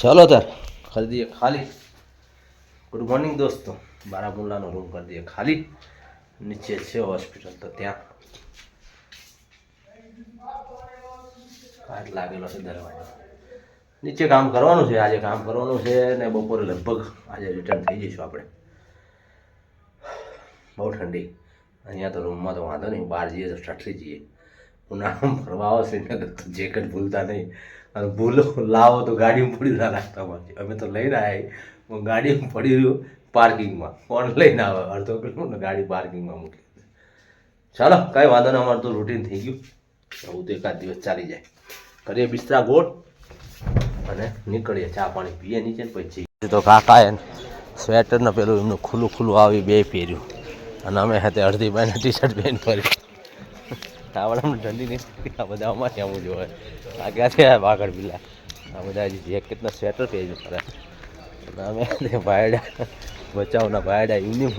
ચલો તાર. કરી દઈએ ખાલી. ગુડ મોર્નિંગ દોસ્તો. બારામુલ્લાનો રૂમ કરી દઈએ ખાલી. નીચે છે હોસ્પિટલ તો ત્યાં. લાગેલો છે દરવાજો. નીચે કામ કરવાનું છે, આજે કામ કરવાનું છે ને બપોરે લગભગ આજે રિટર્ન થઈ જઈશું આપણે. બહુ ઠંડી. અહીંયા તો રૂમમાં તો વાંધો નહીં, બહાર જઈએ તો ઠઠરી જઈએ. ઉનાળામાં ફરવા આવો શ્રીનગર તો ભૂલતા નહીં. અને ભૂલો લાવો તો ગાડીમાં પડી ના રાખતા પાછી અમે તો લઈને આવ્યા ગાડીમાં પડી રહ્યું પાર્કિંગમાં. કોણ લઈને આવે? અડધો કિલોમીટર ગાડી પાર્કિંગમાં મૂકી ચાલો, કાંઈ વાંધો નહીં, અમારું તો રૂટીન થઈ ગયું. આવું તો એકાદ દિવસ ચાલી જાય. કરીએ બિસ્તરા ગોળ અને નીકળીએ. ચા પાણી પીએ નીચે ને પછી તો કાકા એને સ્વેટરને પેલું એમનું ખુલ્લું ખુલ્લું આવી બે પહેર્યું. અને અમે હાથે અડધી બહેને ટી શર્ટ પહેરીને ફરી. આવડામાં ઠંડી નહીં આ બધા અમારે આવું જોવે આ ક્યાંથી આવ્યા વાગડ પીલા આ બધા જેકેટના સ્વેટર પહેર્યું ખરા અમે ભાયડા બચાવના ભાયડા એમની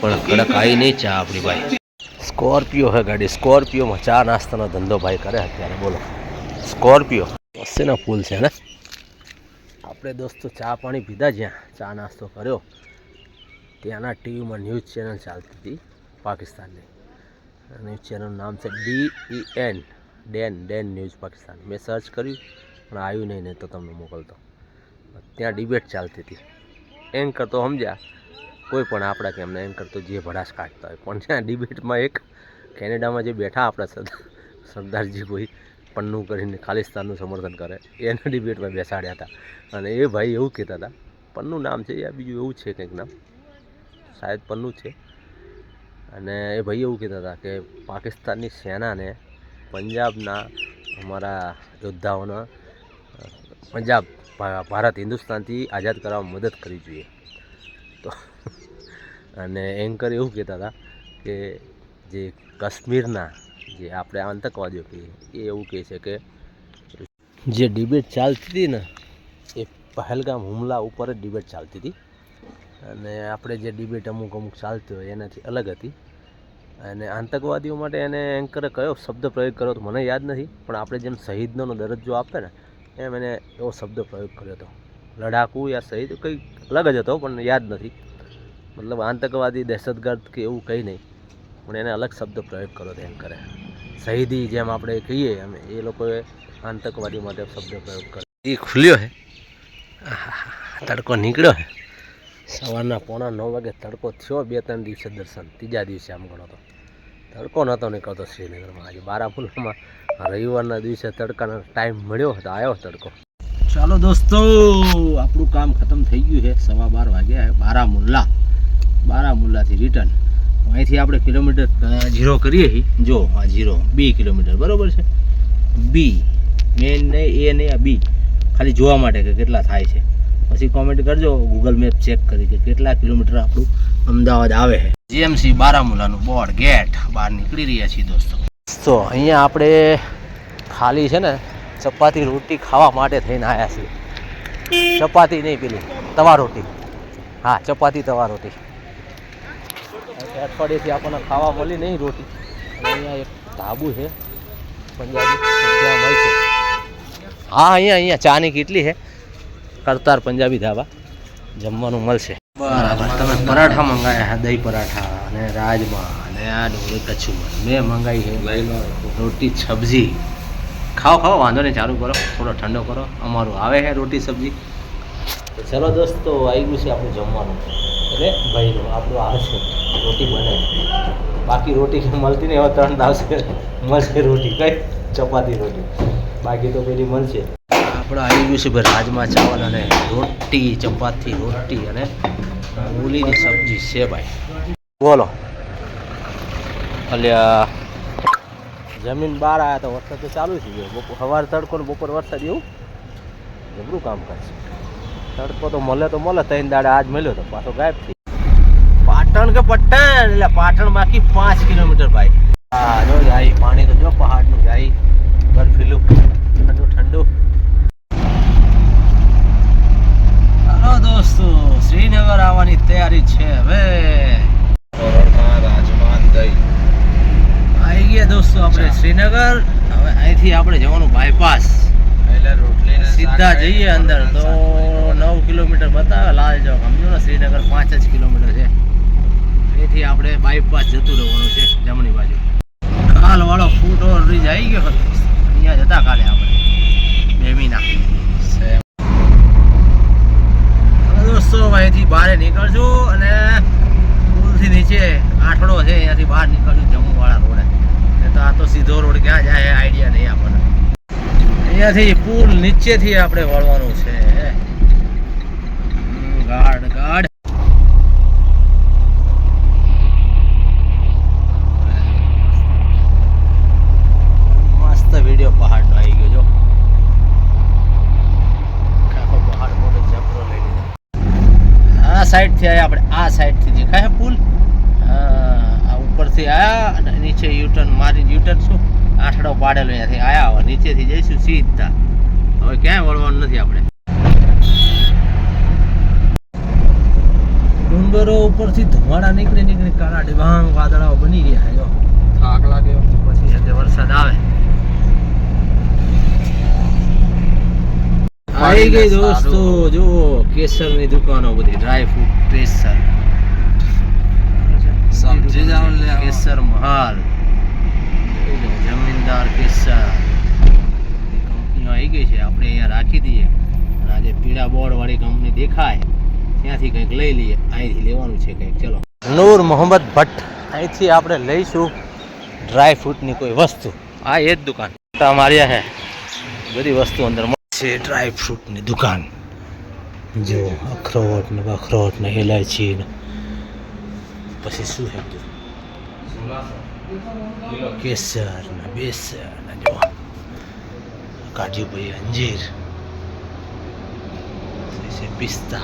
પણ કડક આવી નહીં ચા આપણી ભાઈ. સ્કોર્પિયો હે ગાડી. સ્કોર્પિયોમાં ચા નાસ્તાનો ધંધો ભાઈ કરે અત્યારે. બોલો. સ્કોર્પિયો વસ્તીનો ફૂલ છે ને? આપણે દોસ્તો ચા પાણી પીધા જ્યાં. ચા નાસ્તો કર્યો. ત્યાંના ટીવીમાં ન્યૂઝ ચેનલ ચાલતી હતી પાકિસ્તાનની. ન્યૂઝ ચેનલનું નામ છે D E N Den Den news Pakistan મેં સર્ચ કર્યું, પણ આવ્યું નહીં નહીં તો તમને મોકલતો. ત્યાં ડિબેટ ચાલતી હતી. એન્કર તો સમજ્યા, કોઈ પણ આપણા કે એમને એન્કર તો જે ભડાશ કાઢતા હોય. પણ ત્યાં ડિબેટમાં એક, કેનેડામાં જે બેઠા આપણા સરદાર સરદારજી કોઈ, પન્નું કરીને ખાલિસ્તાનનું સમર્થન કરે, એના ડિબેટમાં બેસાડ્યા હતા. અને એ ભાઈ એવું કહેતા હતા, પન્નું નામ છે, યા બીજું એવું છે કંઈક નામ? શાયદ પન્નું છે. અને એ ભાઈ એવું કહેતા હતા કે પાકિસ્તાનની સેનાને પંજાબના અમારા યોદ્ધાઓના પંજાબ ભારત, હિન્દુસ્તાનથી આઝાદ કરવામાં મદદ કરવી જોઈએ. તો અને એન્કર એવું કહેતા હતા કે જે કાશ્મીરના જે આપણે આતંકવાદીઓ કહીએ એ એવું કહે છે કે જે ડિબેટ ચાલતી હતી ને, એ પહેલગામ હુમલા ઉપર જ ડિબેટ ચાલતી હતી. અને આપણે જે ડિબેટ અમુક અમુક ચાલતી હોય એનાથી અલગ હતી. અને આતંકવાદીઓ માટે એને એન્કરે કયો શબ્દ પ્રયોગ કર્યો તો મને યાદ નથી, પણ આપણે જેમ શહીદનો દરજ્જો આપે ને, એમ એને એવો શબ્દ પ્રયોગ કર્યો હતો. લડાકુ યા શહીદ કંઈ અલગ જ હતો, પણ યાદ નથી. મતલબ આતંકવાદી, દહેશતગર્દ કે એવું કંઈ નહીં, પણ એને અલગ શબ્દ પ્રયોગ કર્યો હતો એન્કરે શહીદી જેમ આપણે કહીએ, એમ એ લોકોએ આતંકવાદી માટે શબ્દ પ્રયોગ કર્યો. એ ખુલ્યો હે. તડકો નીકળ્યો હે. સવારના પોણા નવ વાગે તડકો થયો, બે ત્રણ દિવસે દર્શન. ત્રીજા દિવસે આમ ગણો તો. તડકો નહોતો નીકળતો શ્રીનગરમાં. આજે બારામુલામાં રવિવારના દિવસે તડકાનો ટાઈમ મળ્યો હતો, આવ્યો તડકો. ચાલો દોસ્તો, આપણું કામ ખતમ થઈ ગયું છે. સવા બાર વાગ્યા બારામુલ્લા. બારામુલ્લાથી રિટર્ન અહીંથી આપણે કિલોમીટર ઝીરો કરીએ છીએ. જો, આ જીરો બી કિલોમીટર. બરાબર છે? બી મેન નહીં એ નહીં આ બી ખાલી જોવા માટે કે કેટલા થાય છે. પછી કોમેન્ટ કરજો ગૂગલ મેપ ચેક કરી કે કેટલા કિલોમીટર આપણું અમદાવાદ આવે છે. જીએમસી બારામુલાનું બોર્ડ ગેટ બહાર નીકળી રહ્યા છીએ દોસ્તો. તો અહીંયા આપણે ખાલી છે ને, ચપાતી રોટી ખાવા માટે થઈને આવ્યા છીએ. ચપાતી નહીં પેલી, તવા રોટી. હા, ચપાતી, તવા રોટી. અઠવાડિયેથી આપણને ખાવા મળી નહીં રોટી. અહીંયા એક ધાબુ છે, પંજાબી હા, અહીંયા અહીંયા, ચાની કેટલી છે? કરતાર પંજાબી ધાબા જમવાનું મળશે. બરાબર. તમે પરાઠા મંગાયા હા, દહીં પરાઠા અને રાજમા અને આ ડુંગળી કચુંબર. મેં મંગાવી છે રોટી, સબ્જી. ખાઓ ખાઓ, વાંધો નહીં, ચાલુ કરો. થોડો ઠંડો કરો. અમારું આવે છે રોટી, સબ્જી. ચલો દોસ્તો આવી ગયું છે આપણું જમવાનું. એટલે ભાઈનું આપણું આવે છે. રોટી બને. બાકી રોટી મળતી નહીં, હવે ત્રણ દાવશે મળશે રોટી. કઈ? ચપાતી રોટી. બાકી તો પેલી મળશે. આપણે આવી ગયું છે ભાઈ, રાજમા ચાવલ અને રોટી, ચપાતી, રોટી અને મૂલીની સબ્જી છે ભાઈ. બોલો. અલ્યા, જમીન બહાર આવ્યા તો વરસાદ તો ચાલુ થઈ ગયો. બપોર, સવાર તડકો ને બપોર વરસાદ એવું? જબરું કામ કરશે તડકો તો મળે તો મળે, ત્રણ દાડે આજ મળ્યો તો પાછો ગાયબ થઈ પાટણ કે પટ્ટણ? એટલે પાટણ બાકી પાંચ કિલોમીટર ભાઈ. હા જો જાય પાણી તો જો પહાડનું જાય બરફીલું, ઠંડુ ઠંડુ. હાલો દોસ્તો શ્રીનગર આવવાની તૈયારી છે હવે. આવી ગયા દોસ્તો આપણે શ્રીનગર હવે અહીંથી આપણે જવાનું બાયપાસ સીધા જઈએ અંદર તો નવ કિલોમીટર બતાવે લાલ ચોક. સમજો ને શ્રીનગર પાંચ જ કિલોમીટર છે. એથી આપણે બાયપાસ જતું રહેવાનું છે જમણી બાજુ. કાલ વાળો ફૂટ ઓવર બ્રિજ આવી ગયો. અહીંયા જતા કાલે આપણે. બેમીના હવે દોસ્તો અહીંથી બહાર નીકળશું અને પુલથી નીચે આઠડો છે, અહીંયાથી બહાર નીકળશું જમ્મુવાળા રોડે. એ તો આ તો સીધો રોડ ક્યાં જાય આઈડિયા નહીં આપણને. અહીંયાથી પુલ નીચેથી આપણે વળવાનું છે હમ, ગાઢ ગાઢ મસ્ત વીડિયો પહાડનો આવી ગયો જો આખો પહાડ મોટો જબરો લઈ લીધો આ સાઈડથી આવ્યા આપણે આ સાઈડથી દેખાય પુલ. આ ઉપરથી આવ્યા અને નીચે યુટર્ન મારી યુટર્ન શું? આઠડો પાડેલો અહીંયાથી આવ્યા હવે નીચેથી જઈશું સીધા. હવે ક્યાંય વળવાનું નથી આપણે. ડુંગરો ઉપરથી ધુમાડા નીકળી નીકળી કાળા ડિબાંગ વાદળાઓ બની ગયા થાક લાગ્યો. પછી વરસાદ આવે. આવી ગઈ દોસ્તો જો કેસરની દુકાનો બધી ડ્રાય ફ્રૂટ કેસર સમજી જાવ લે કેસર મહાલ. જમીનદાર કેસર. કંપનીઓ આવી ગઈ છે આપણે અહીંયા રાખી દઈએ. અને આજે પીળા બોર્ડ વાળી કંપની દેખાય. ત્યાંથી કંઈક લઈ લઈએ. અહીંથી લેવાનું છે કંઈક. ચલો. નૂર મોહમ્મદ ભટ્ટ. અહીંથી આપણે લઈશું ડ્રાય ફ્રૂટની કોઈ વસ્તુ. આ એ જ દુકાન. માર્યા છે બધી વસ્તુ અંદર છે ડ્રાય ફ્રૂટની દુકાન. જો અખરોટ ને બખરોટ ને ઇલાયચી ને. પછી શું છે કેસર ને બેસર ને જો. કાજુ ભાઈ અંજીર. છે પિસ્તા.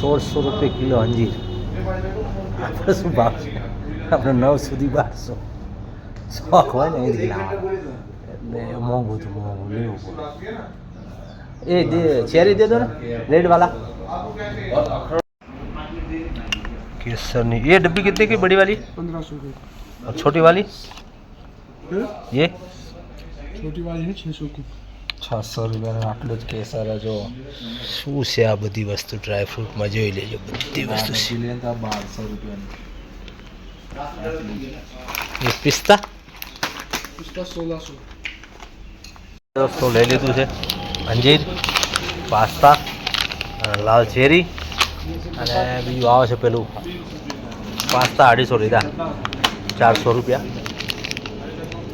સોળસો રૂપિયા કિલો અંજીર. આપણે શું ભાવ છે? આપણે નવ સુધી બારસો. શોખ હોય ને એથી લાવવાનો એટલે મોંઘું તો મોંઘું લેવું પડે એ દે ચેરી દે દો ને રેડ वाला केसरनी ये डब्बी कितने की बड़ी वाली पंद्रह सौ की और छोटी वाली ये छोटी वाली है छः सौ की છસો રૂપિયાનું આટલું જ કેસર જો શું છે આ બધી વસ્તુ ડ્રાય ફ્રૂટમાં જોઈ લેજો બધી વસ્તુ છે बारह सौ रुपया એ પિસ્તા उसका सोलह सौ દોસ્તો લઈ લીધું છે. અંજીર પાસ્તા લાલ ચેરી અને બીજું આવે છે પેલું પાસ્તા અઢીસો લીધા. ચારસો રૂપિયા.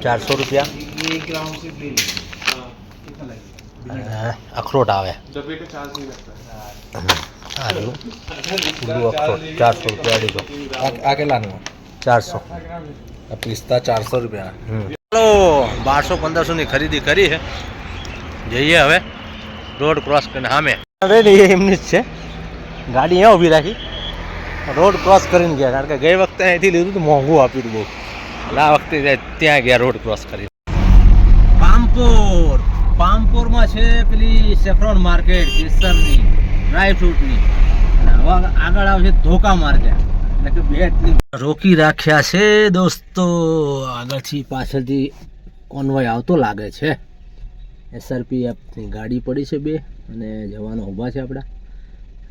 ચારસો રૂપિયા. અખરોટ આવે. અખરોટ. ચારસો રૂપિયા અઢીસો. આ કેટલાનું? ચારસો. પિસ્તા ચારસો રૂપિયા. હમ. ચાલો બારસો પંદરસોની ખરીદી કરી છે. જઈએ હવે રોડ ક્રોસ કરીને સામે. ને એમની જ છે. ગાડી અહીંયા ઊભી રાખી. રોડ ક્રોસ કરીને ગયા. કારણ કે ગઈ વખતે અહીંથી લીધું હતું મોંઘું આપ્યું હતું બહુ. એટલે આ વખતે ત્યાં ગયા રોડ ક્રોસ કરી. પામપોર. પામપોરમાં છે પેલી સેફ્રોન માર્કેટ કેસરની ડ્રાયફ્રૂટની. હવે આગળ આવશે ધોકા માર્કેટ. રોકી રાખ્યા છે દોસ્તો. આગળથી પાછળથી કોન્વોય આવતો લાગે છે. એસઆરપીએફની ગાડી પડી છે બે અને જવાનો ઊભા છે આપણા.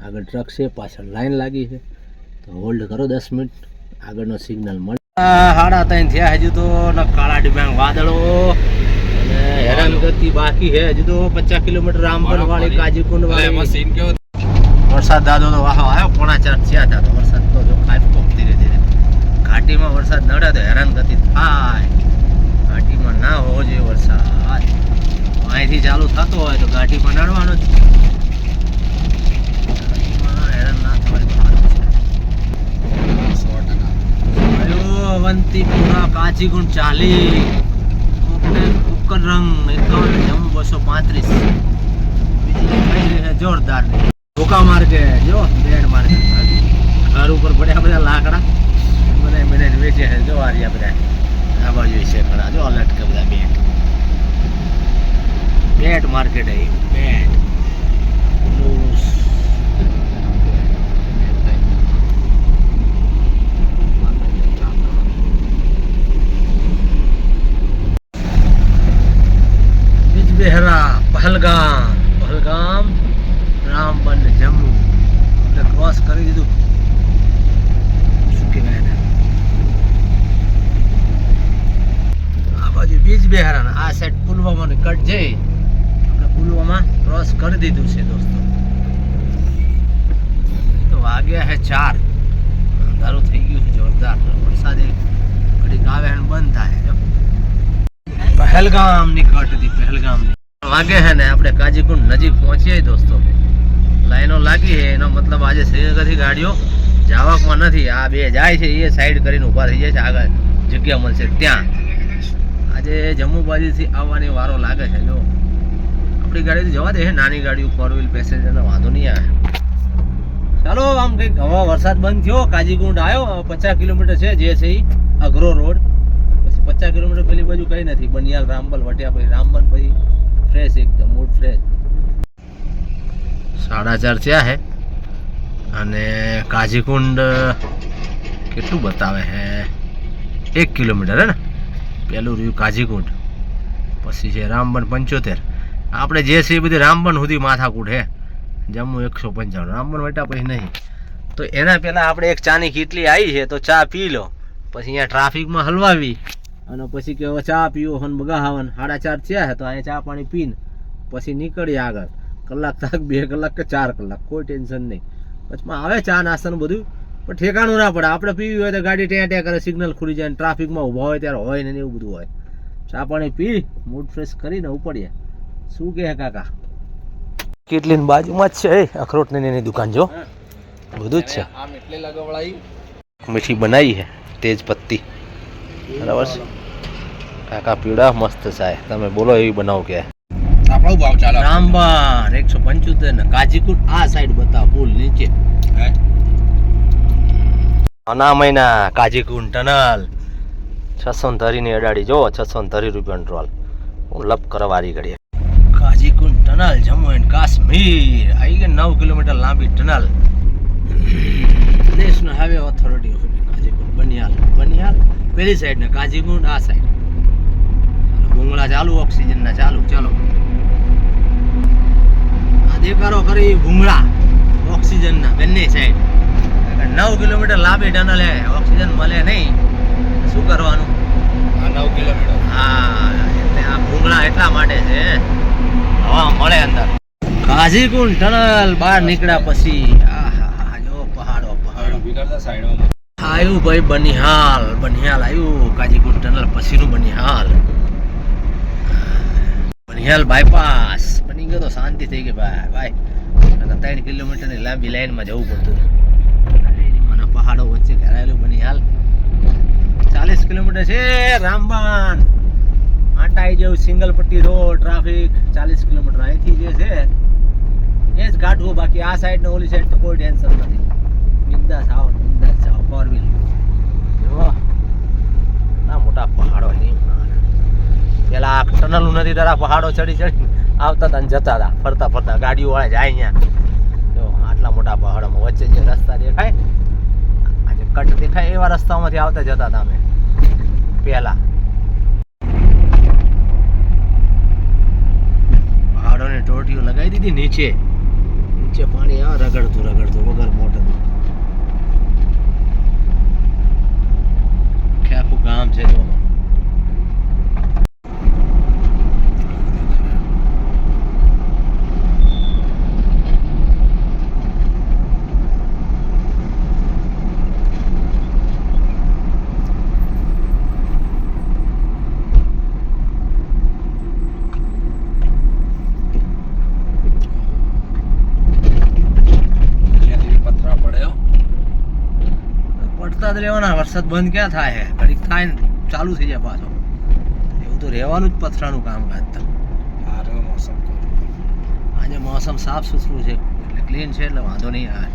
આગળ ટ્રક છે પાછળ લાઈન લાગી છે. તો હોલ્ડ કરો દસ મિનિટ. આગળનો સિગ્નલ મળે. સાડા ત્રણ થયા હજુ તો કાળા ડિબાંગ વાદળો. અને હેરાનગતિ બાકી છે હજુ તો પચાસ કિલોમીટર રામબન વાળી કાજીકુંડ વાળી. મશીન વરસાદ દાદો તો વાહો આવ્યો પોણા ચાર થયા હતા વરસાદ તો ઘાટીમાં વરસાદ નડે તો હેરાન ગતિ થાય. ઘાટીમાં ના હોવો જોઈએ વરસાદ. અહીંથી ચાલુ થતો હોય તો ઘાટીમાં નડવાનો જ. હેરાન ના થવાય અવંતીપુરા કાચીગુંડ ચાલી. ઉક્કર રંગ એકાવન જમ્મુ પાંત્રીસ. જોરદાર. ધોકા માર્કેટ જો, બેડ માર્કેટ ઘર ઉપર પડ્યા બધા લાકડા. બધા મને વેચે છે જો આ રહ્યા બધા આ બાજુ છે ઘણા જો લટકે બધા બેટ. બેટ માર્કેટ અહીં બેટ. પહલગામ. પહલગામ, રામબન જમ્મુ. એટલે ક્રોસ કરી દીધું શું કહેવાય એને આ બાજુ બીજ બિહાર આ સાઈડ પુલવામાની કટ જઈ આપણે પુલવામા ક્રોસ કરી દીધું છે દોસ્તો. તો વાગ્યા હે ચાર. અંધારું થઈ ગયું છે, જોરદાર. વરસાદ ઘડીક આવે અને બંધ થાય જો પહેલગામની કટ હતી, પહેલગામની. વાગે છે ને આપણે કાજીકુંડ નજીક પહોંચીએ દોસ્તો. લાઈનો લાગી છે એનો મતલબ આજે શ્રીનગરથી ગાડીઓ જાવકમાં નથી. આ બે જાય છે, એ સાઈડ કરીને ઊભા થઈ જાય છે. આગળ જગ્યા મળશે ત્યાં. આજે જમ્મુ બાજુથી આવવાની વારો લાગે છે, જો. આપણી ગાડી જવા દે નાની ગાડીઓ ફોર વ્હીલ પેસેન્જરનો વાંધો નહીં આવે. ચાલો આમ કંઈક, હવા વરસાદ બંધ થયો કાજીકુંડ આવ્યો પચાસ કિલોમીટર છે, જે છે અઘરો રોડ. પછી પચાસ કિલોમીટર પેલી બાજુ કઈ નથી, બનિયાલ, રામબલ વટ્યા પછી રામબન પછી ફ્રેશ એકદમ મૂડ ફ્રેશ સાડા ચાર થયા હે, અને કાજીકુંડ કેટલું બતાવે છે એક કિલોમીટર, હે ને? પેલું રહ્યું કાજીકુંડ પછી છે રામબન પંચોતેર. આપણે જે છે એ બધી રામબન સુધી માથાકૂટ હે. જમ્મુ એકસો પંચાણું રામબન વટા પછી નહીં. તો એના પહેલાં આપણે એક ચાની કીટલી આવી છે, તો ચા પી લો. પછી અહીંયા ટ્રાફિકમાં હલવાવી. અને પછી કે ચા પીવો હન બગાવન સાડા ચાર થયા તો અહીંયા ચા પાણી પીને. પછી નીકળીએ આગળ. કલાક થાક, બે કલાક કે ચાર કલાક. કોઈ ટેન્શન નહીં. વચમાં આવે ચા નાસ્તાનું બધું. પણ ઠેકાણું ના પડે. આપણે પીવી હોય તો ગાડી ત્યાં ત્યાં કરે સિગ્નલ ખુલી જાય ટ્રાફિકમાં ઊભા હોય ત્યારે હોય ને એવું બધું હોય. ચા પાણી પી મૂડ ફ્રેશ કરીને ઉપડીએ. શું કહે કાકા? કેટલી બાજુમાં જ છે એ અખરોટની એની દુકાન જો. બધું જ છે. આમ એટલે લગાવડાવી મીઠી બનાવી છે તેજ પત્તી. બરાબર છે. કાકા પીડા મસ્ત ચાય તમે બોલો એવી બનાવો કે. આપણો ભાવ ચાલે. રામબાન એકસો પંચોતેર ને કાજીકુટ આ સાઈડ બતાવો પુલ નીચે. હે? અનામયના કાજીકુંડ ટનલ. છસો ધરીની અડાડી જો છસો ધરી રૂપિયા ટ્રોલ હું લપ કરવારી ઘડીએ. Qazigund tunnel, Jammu and Kashmir. આવી ગઈ નવ કિલોમીટર લાંબી tunnel. National highway authority of Qazigund Banihal Banihal. પેલી સાઈડ ને કાજીકુંડ આ સાઈડ ભૂંગળા ચાલુ ઓક્સિજનના ચાલુ. ચાલો. આ દેખાડો કરી ભૂંગળા ઓક્સિજનના બંને સાઈડ નવ કિલોમીટર લાંબી ટનલ હે ઓક્સિજન મળે નહીં. શું કરવાનું? આ નવ કિલોમીટર. હા એટલે આ ભૂંગળા એટલા માટે છે. હવા મળે અંદર. કાઝીકુંડ ટનલ બહાર નીકળ્યા પછી આહા જો પહાડો પહાડો. કરતા સાઈડમાં આવ્યું ભાઈ બનિહાલ બનિહાલ આવ્યું. કાજીકુંડ ટનલ પછીનું બનિહાલ. બનિહાલ બાયપાસ બની ગયો તો શાંતિ થઈ ગઈ ભાઈ. ભાઈ ત્રણ કિલોમીટરની લાંબી લાઈનમાં જવું પડતું. એની પહાડો વચ્ચે ઘેરાયેલું બની હાલ. ચાલીસ કિલોમીટર છે રામબાન આટાઈ જેવું સિંગલ પટ્ટી રોડ, ટ્રાફિક. ચાલીસ કિલોમીટર અહીંથી જે છે, એ જ કાઢવું બાકી. આ સાઈડ ને ઓલી સાઈડ તો કોઈ ટેન્શન નથી. બિંદાસ આવો, બિંદાસ જાઓ ફોર વ્હીલ ના મોટા પહાડો પેલા ટનલ નથી તારા પહાડો ચડી ચડી આવતા હતા ને જતા હતા. ફરતા ફરતા ગાડીઓ વાળા જાય અહીંયા. મોટા પહાડોમાં વચ્ચે જે રસ્તા દેખાય આજે કટ દેખાય એવા રસ્તાઓમાંથી આવતા જતા હતા અમે. પહેલા. પહાડોને ટોટીઓ લગાવી દીધી નીચે. નીચે પાણી આ રગડતું રગડતું વગર મોટરનું આખે આખું ગામ છે જો ત્યાંથી પથરા પડે હો. પડતા જ રહેવાના વરસાદ બંધ ક્યાં થાય છે ઘડીક થાય ને ચાલુ થઈ જાય પાછો. એવું તો રહેવાનું જ પથરાનું કામકાજ તો. હારું મોસમ. આજે મોસમ સાફ સુથરું છે. એટલે ક્લીન છે એટલે વાંધો નહીં આવે.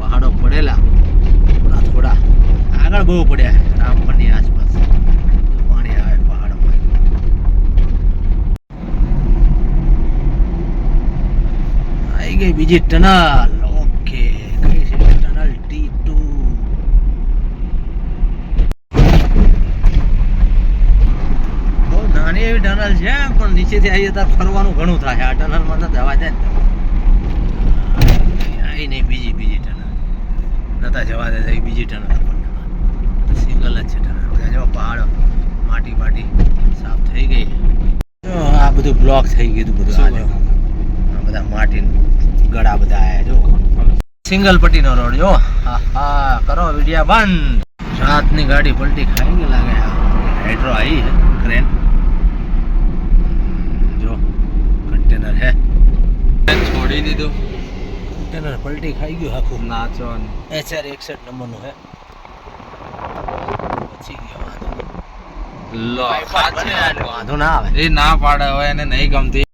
પહાડો પડેલા. થોડા થોડા. આગળ બહુ પડ્યા છે રામપરની આસપાસ પાણી આવે પહાડોમાં આવી ગઈ બીજી ટનલ. ઓકે. કઈ છે ટનલ? T two. ટનલ છે પણ નીચેથી આવીએ ત્યારે ફરવાનું ઘણું થાય. આ ટનલમાં તો જવા દે ને અહીં નહીં બીજી બીજી ટનલ. નતા જવા દે બીજી ટનલ આપણને. સિંગલ જ છે ટનલ. બધા જો પહાડો માટી માટી સાફ થઈ ગઈ. આ બધું બ્લોક થઈ ગયું બધું. બધા માટી ગળા બધા આયા જો સિંગલ પટ્ટીનો રોડ જો. હા કરો વિડિયા બંધ. રાતની ગાડી પલટી ખાઈ ગઈ લાગે હાઇડ્રો આવી છે ક્રેન જો કન્ટેનર હે છોડી દીધું. કન્ટેનર પલટી ખાઈ ગયું આખું. નાચો એચઆર એકસઠ નંબરનું હે પછી ગયો વાંધો ના આવે. એ ના પાડે હોય એને નહીં ગમતી.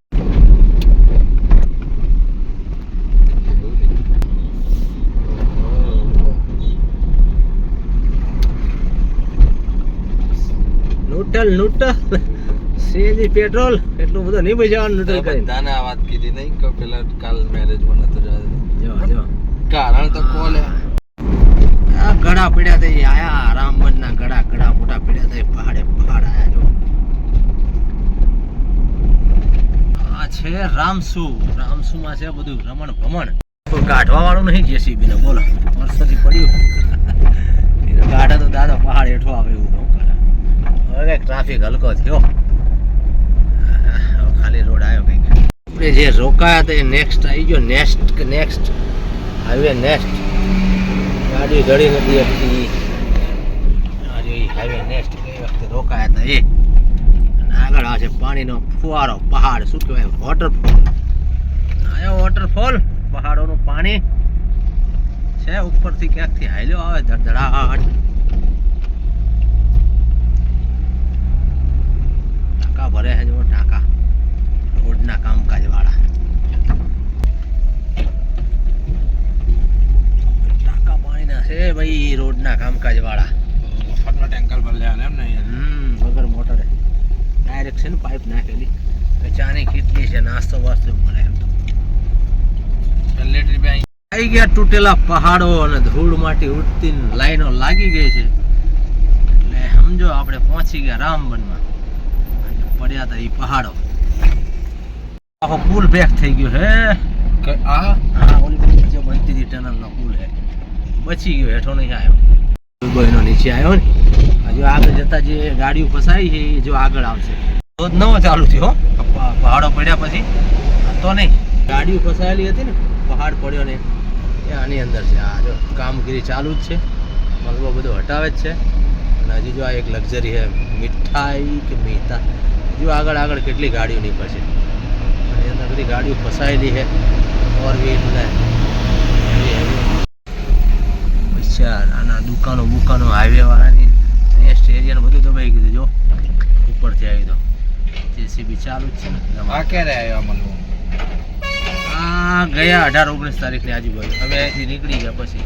Neutral neutral CNG petrol. એટલું બધું નહીં બજાવવાનું ન્યુટ્રલ કરીને. બધાને આ વાત કીધી નહીં કે પેલા કાલ મેરેજમાં નતો જવા જો કારણ તો કોલે. આ ગળા પડ્યા થઈ આયા રામબનના ગળા ગળા મોટા પડ્યા થઈ પહાડે પહાડ આયા જો. આ છે રામસુ. રામસુમાં છે બધું રમણ ભમણ. કાઢવા વાળું નહીં જેસીબી ને બોલો. વર્ષોથી પડ્યું. કાઢે તો દાદા પહાડ હેઠો આવે એવું કરે હવે ટ્રાફિક હલકો થયો. ખાલી રોડ આવ્યો કંઈક. આપણે જે રોકાયા હતા એ નેક્સ્ટ આવી ગયો. નેક્સ્ટ નેક્સ્ટ હાઈવે નેક્સ્ટ ગાડી ગળી નથી આપતી આજે હાઈવે નેક્સ્ટ કઈ વખતે રોકાયા હતા એ. આગળ આવશે પાણીનો ફુવારો, પહાડ. શું કહેવાય? વોટરફોલ આયો વોટરફોલ પહાડોનું પાણી. છે ઉપરથી ક્યાંકથી? હાલ્યો આવે ધડધડાટ ટાંકા ભરે છે જો ટાંકા રોડના કામકાજ વાળા. ટાંકા પાણીના છે ભાઈ રોડના કામકાજ વાળા. મફતમાં ટેન્કર ભરી લેવાના એમ ને હમ વગર મોટરે. ડાયરેક્ટ છે ને પાઇપ નાખેલી. ચાની કેટલી છે નાસ્તો વાસ્તો મળે એમ તો. આવી ગયા તૂટેલા પહાડો અને ધૂળ માટી ઉડતી લાઈનો લાગી ગઈ છે. એટલે સમજો આપણે પહોંચી ગયા રામબનમાં પડ્યા હતા એ પહાડો. આખો પુલ પેક થઈ ગયો હે. કે આ? હા ઓલી બધી જે બનતી હતી ટનલનો પુલ હે. બચી ગયો હેઠો નહીં આવ્યો દુબઈનો નીચે આવ્યો ને. હજુ આગળ જતા જે ગાડીઓ ફસાઈ છે એ જો આગળ આવશે. તો જ નવો ચાલુ થયો પહાડો પડ્યા પછી. તો નહીં. ગાડીઓ ફસાયેલી હતી ને પહાડ પડ્યો ને. એ આની અંદર છે. આ જો કામગીરી ચાલુ જ છે. મલબો બધો હટાવે જ છે. અને હજી જો આ એક લક્ઝરી છે મીઠાઈ કે મીઠા હજુ આગળ આગળ કેટલી ગાડીઓ નીકળશે? અને અંદર બધી ગાડીઓ ફસાયેલી છે. ફોર વ્હીલ ને heavy. નાના દુકાનો બુકાનો હાઈવે વાળાની રેસ્ટ એરિયા ને બધું દબાઈ ગયું જો. ઉપરથી આવી દો. જેસીબી ચાલુ જ છે. ને આ ક્યારે આવ્યો મળવું આ ગયા અઢાર ઓગણીસ તારીખની આજુબાજુ. હવે અહીંથી નીકળી ગયા પછી.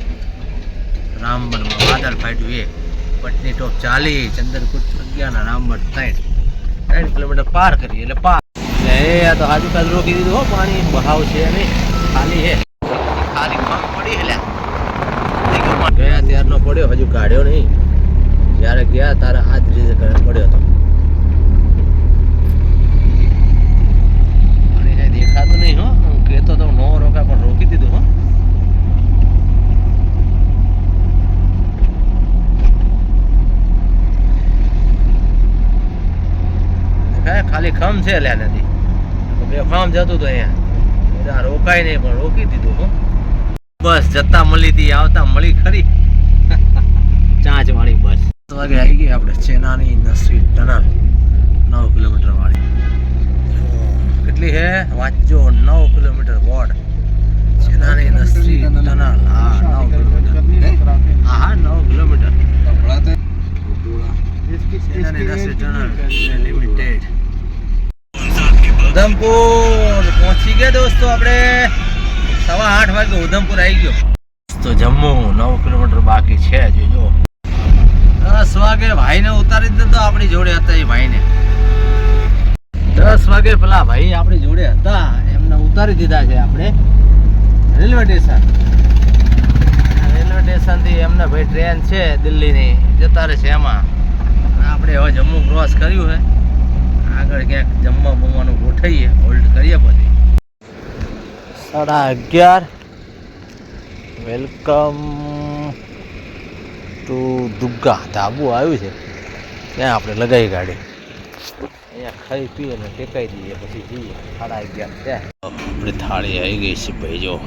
રામબનમાં વાદળ ફાટ્યું એ. પટની ટોપ ચાલી ચંદ્રકૂટ અગિયારના રામબન ત્રણ. ત્રણ કિલોમીટર પાર કરી, એટલે પાર. એટલે આ તો આજુબાજુ રોકી દીધું, હો, પાણી બહાવ છે અને ખાલી હે ખાલી પડી એટલે ગયા ત્યારનો પડ્યો, હજુ કાઢ્યો નહીં. જ્યારે ગયા તારે આ જ રીતે પડ્યો હતો. દેખાતું નહીં, હો. હું કહેતો તો નો રોકા પણ રોકી દીધું. હો ખાલી ખમ છે લ્યા નથી બે ફામ જતું હતું અહીંયા. રોકાય નહીં પણ રોકી દીધું હો. બસ જતા મળી હતી આવતા મળી ખરી. ચાંચ વાળી બસ. વાગે આવી ગઈ આપણે ચેનાની નસરી ટનલ નવ કિલોમીટર વાળી. કેટલી હે? વાંચજો નવ kilometre board. Chenani Nashri tunnel હા નવ કિલોમીટર. હા? હા નવ kilometre. Chenani Nashri tunnel limited Udhampur. પહોંચી ગયા દોસ્તો આપણે. સવા આઠ વાગે ઉધમપુર આવી ગયો. તો જમ્મુ નવ કિલોમીટર બાકી છે હજુ જો. દસ વાગે ભાઈને ઉતારી નતો આપણી જોડે હતા એ ભાઈને. દસ વાગે પેલા ભાઈ આપણી જોડે હતા. એમને ઉતારી દીધા છે આપણે. Railway station. રેલવે સ્ટેશનથી એમને ભાઈ ટ્રેન છે દિલ્હીની જતા રહેશે એમાં. આપણે હવે જમ્મુ ક્રોસ કર્યું છે. આગળ ક્યાંક જમવા બમવાનું ગોઠવીએ હોલ્ડ કરીએ પછી. સાડા અગિયાર. વેલકમ ટુ દુગ્ગા ધાબુ આવ્યું છે. ત્યાં આપણે લગાવી ગાડી. અહીંયા ખાઈ પી અને ટેકાઈ દઈએ, પછી જઈએ. સાડા અગિયાર. ત્યાં. આપણી થાળી આવી ગઈ છે ભાઈ જો